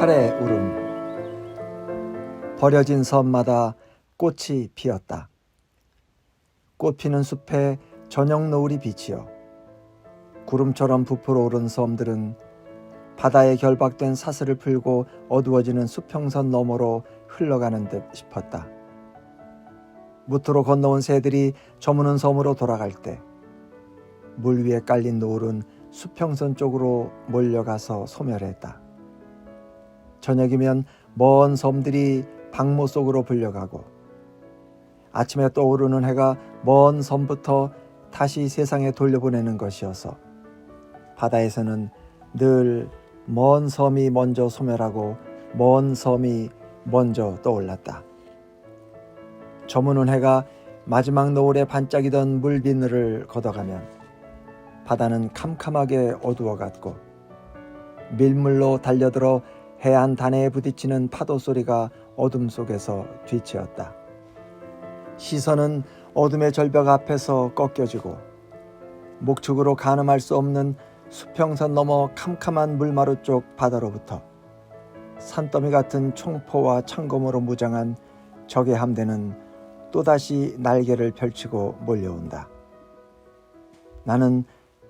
칼의 울음 버려진 섬마다 꽃이 피었다. 꽃 피는 숲에 저녁 노을이 비치어 구름처럼 부풀어 오른 섬들은 바다에 결박된 사슬을 풀고 어두워지는 수평선 너머로 흘러가는 듯 싶었다. 무트로 건너온 새들이 저무는 섬으로 돌아갈 때 물 위에 깔린 노을은 수평선 쪽으로 몰려가서 소멸했다. 저녁이면 먼 섬들이 방모 속으로 불려가고 아침에 떠오르는 해가 먼 섬부터 다시 세상에 돌려보내는 것이어서 바다에서는 늘 먼 섬이 먼저 소멸하고 먼 섬이 먼저 떠올랐다. 저무는 해가 마지막 노을에 반짝이던 물 비늘을 걷어가면 바다는 캄캄하게 어두워갔고 밀물로 달려들어 해안 단해에 부딪히는 파도 소리가 어둠 속에서 뒤치었다. 시선은 어둠의 절벽 앞에서 꺾여지고 목축으로 가늠할 수 없는 수평선 너머 캄캄한 물마루 쪽 바다로부터 산더미 같은 총포와 창검으로 무장한 적의 함대는 또다시 날개를 펼치고 몰려온다. 나는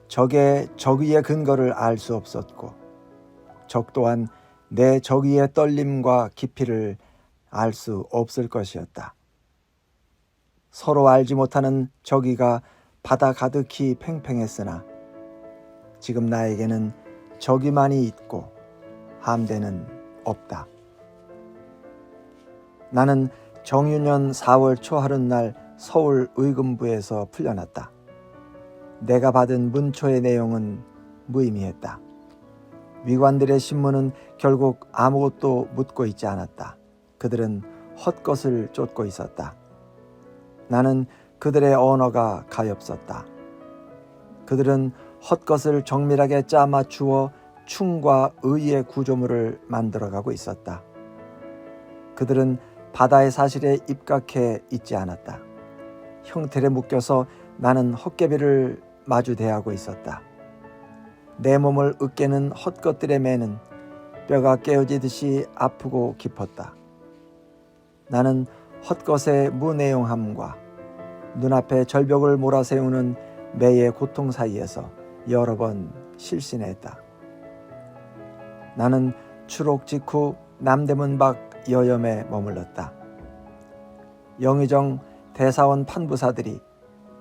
적의 적의의 근거를 알 수 없었고 적 또한 내 적의의 떨림과 깊이를 알 수 없을 것이었다. 서로 알지 못하는 적의가 바다 가득히 팽팽했으나 지금 나에게는 적의만이 있고 함대는 없다. 나는 정유년 4월 초하룻날 서울 의금부에서 풀려났다. 내가 받은 문초의 내용은 무의미했다. 위관들의 신문은 결국 아무것도 묻고 있지 않았다. 그들은 헛것을 쫓고 있었다. 나는 그들의 언어가 가엾었다. 그들은 헛것을 정밀하게 짜 맞추어 충과 의의 구조물을 만들어가고 있었다. 그들은 바다의 사실에 입각해 있지 않았다. 형틀에 묶여서 나는 헛개비를 마주 대하고 있었다. 내 몸을 으깨는 헛것들의 매는 뼈가 깨어지듯이 아프고 깊었다. 나는 헛것의 무내용함과 눈앞에 절벽을 몰아세우는 매의 고통 사이에서 여러 번 실신했다. 나는 추록 직후 남대문 밖 여염에 머물렀다. 영의정 대사원 판부사들이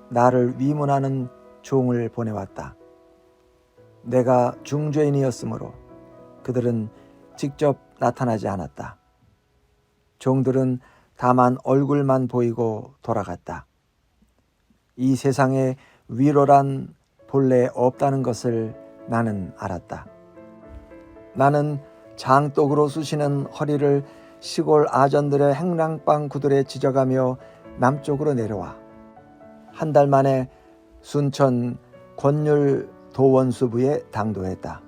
나를 위문하는 종을 보내왔다. 내가 중죄인이었으므로 그들은 직접 나타나지 않았다. 종들은 다만 얼굴만 보이고 돌아갔다. 이 세상에 위로란 본래 없다는 것을 나는 알았다. 나는 장독으로 쑤시는 허리를 시골 아전들의 행랑방 구들에 지져가며 남쪽으로 내려와 한 달 만에 순천 권율 도원수부에 당도했다.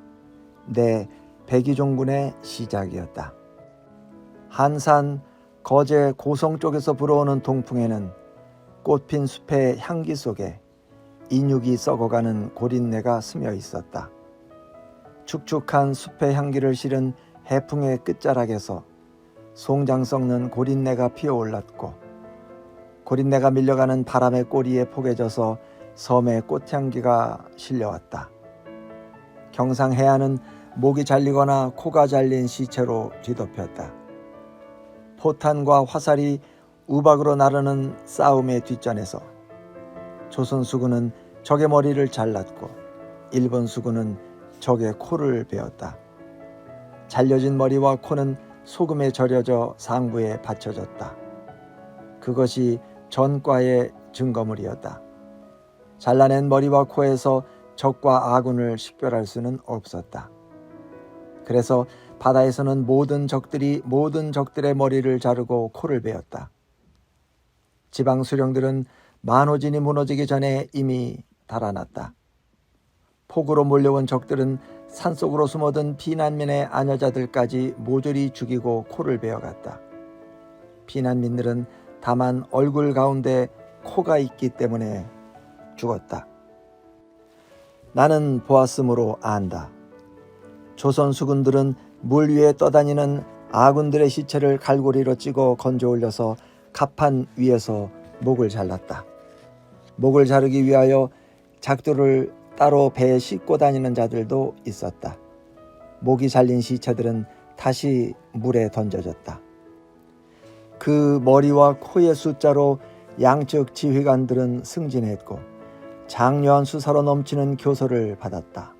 내 백이종군의 시작이었다. 한산 거제 고성 쪽에서 불어오는 동풍에는 꽃핀 숲의 향기 속에 인육이 썩어가는 고린내가 스며 있었다. 축축한 숲의 향기를 실은 해풍의 끝자락에서 송장 썩는 고린내가 피어올랐고 고린내가 밀려가는 바람의 꼬리에 포개져서 섬의 꽃향기가 실려왔다. 경상 해안은 목이 잘리거나 코가 잘린 시체로 뒤덮였다. 포탄과 화살이 우박으로 나르는 싸움의 뒷전에서 조선 수군은 적의 머리를 잘랐고 일본 수군은 적의 코를 베었다. 잘려진 머리와 코는 소금에 절여져 상부에 받쳐졌다. 그것이 전과의 증거물이었다. 잘라낸 머리와 코에서 적과 아군을 식별할 수는 없었다. 그래서 바다에서는 모든 적들이 모든 적들의 머리를 자르고 코를 베었다. 지방 수령들은 만호진이 무너지기 전에 이미 달아났다. 폭우로 몰려온 적들은 산속으로 숨어든 피난민의 아녀자들까지 모조리 죽이고 코를 베어갔다. 피난민들은 다만 얼굴 가운데 코가 있기 때문에 죽었다. 나는 보았으므로 안다. 조선 수군들은 물 위에 떠다니는 아군들의 시체를 갈고리로 찌고 건져 올려서 갑판 위에서 목을 잘랐다. 목을 자르기 위하여 작두를 따로 배에 싣고 다니는 자들도 있었다. 목이 잘린 시체들은 다시 물에 던져졌다. 그 머리와 코의 숫자로 양측 지휘관들은 승진했고 장려한 수사로 넘치는 교서를 받았다.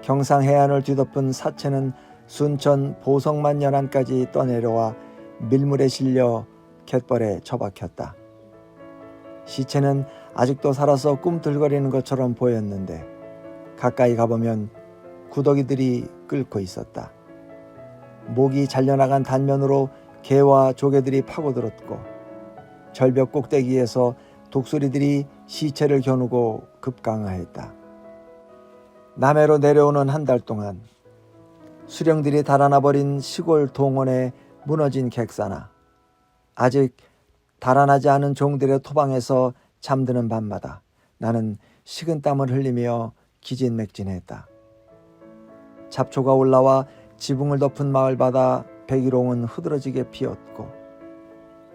경상 해안을 뒤덮은 사체는 순천 보성만 연안까지 떠내려와 밀물에 실려 갯벌에 처박혔다. 시체는 아직도 살아서 꿈틀거리는 것처럼 보였는데 가까이 가보면 구더기들이 끓고 있었다. 목이 잘려나간 단면으로 개와 조개들이 파고들었고 절벽 꼭대기에서 독수리들이 시체를 겨누고 급강하했다. 남해로 내려오는 한 달 동안 수령들이 달아나 버린 시골 동원에 무너진 객사나 아직 달아나지 않은 종들의 토방에서 잠드는 밤마다 나는 식은 땀을 흘리며 기진맥진했다. 잡초가 올라와 지붕을 덮은 마을 바다 백일홍은 흐드러지게 피었고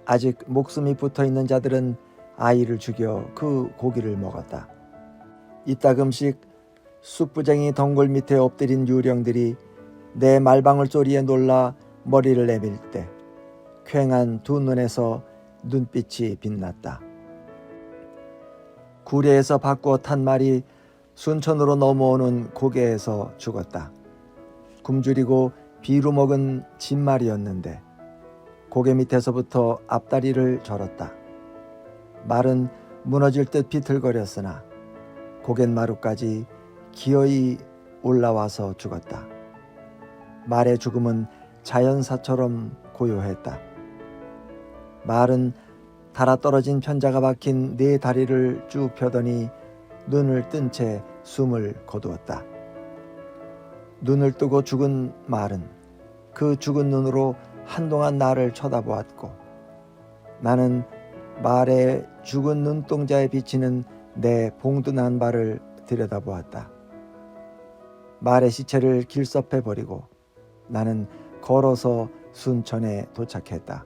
아직 목숨이 붙어 있는 자들은 아이를 죽여 그 고기를 먹었다. 이따금씩 숯부쟁이 덩굴 밑에 엎드린 유령들이 내 말방울 소리에 놀라 머리를 내밀 때 쾌한 두 눈에서 눈빛이 빛났다. 구례에서 바꾸어 탄 말이 순천으로 넘어오는 고개에서 죽었다. 굶주리고 비루 먹은 진말이었는데 고개 밑에서부터 앞다리를 절었다. 말은 무너질 듯 비틀거렸으나 고갯마루까지 기어이 올라와서 죽었다. 말의 죽음은 자연사처럼 고요했다. 말은 달아 떨어진 편자가 박힌 네 다리를 쭉 펴더니 눈을 뜬 채 숨을 거두었다. 눈을 뜨고 죽은 말은 그 죽은 눈으로 한동안 나를 쳐다보았고 나는 말의 죽은 눈동자에 비치는 내 봉둔한 발을 들여다보았다. 말의 시체를 길섭해 버리고 나는 걸어서 순천에 도착했다.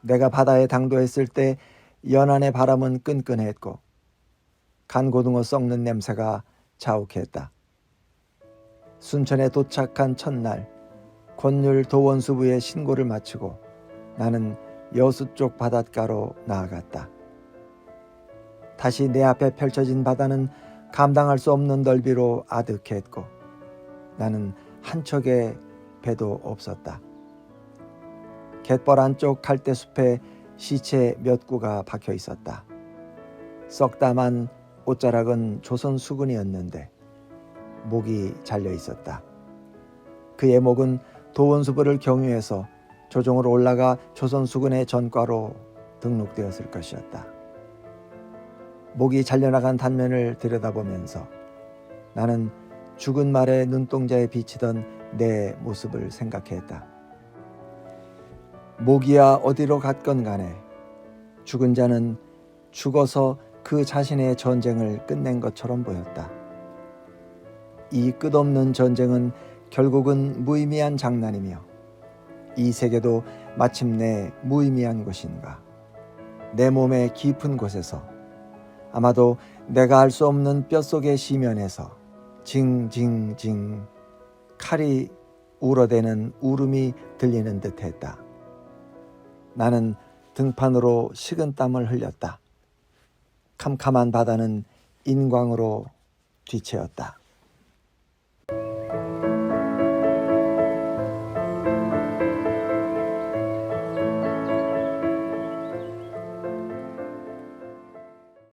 내가 바다에 당도했을 때 연안의 바람은 끈끈했고 간고등어 썩는 냄새가 자욱했다. 순천에 도착한 첫날 권율 도원수부의 신고를 마치고 나는 여수 쪽 바닷가로 나아갔다. 다시 내 앞에 펼쳐진 바다는 감당할 수 없는 넓이로 아득했고 나는 한 척의 배도 없었다. 갯벌 안쪽 갈대숲에 시체 몇 구가 박혀 있었다. 썩다만 옷자락은 조선 수군이었는데 목이 잘려 있었다. 그의 목은 도원수부를 경유해서 조종으로 올라가 조선 수군의 전과로 등록되었을 것이었다. 목이 잘려나간 단면을 들여다보면서 나는 죽은 말의 눈동자에 비치던 내 모습을 생각했다. 목이야 어디로 갔건 간에 죽은 자는 죽어서 그 자신의 전쟁을 끝낸 것처럼 보였다. 이 끝없는 전쟁은 결국은 무의미한 장난이며 이 세계도 마침내 무의미한 것인가. 내 몸의 깊은 곳에서 아마도 내가 알 수 없는 뼛속의 시면에서 징징징 칼이 울어대는 울음이 들리는 듯했다. 나는 등판으로 식은 땀을 흘렸다. 캄캄한 바다는 인광으로 뒤채었다.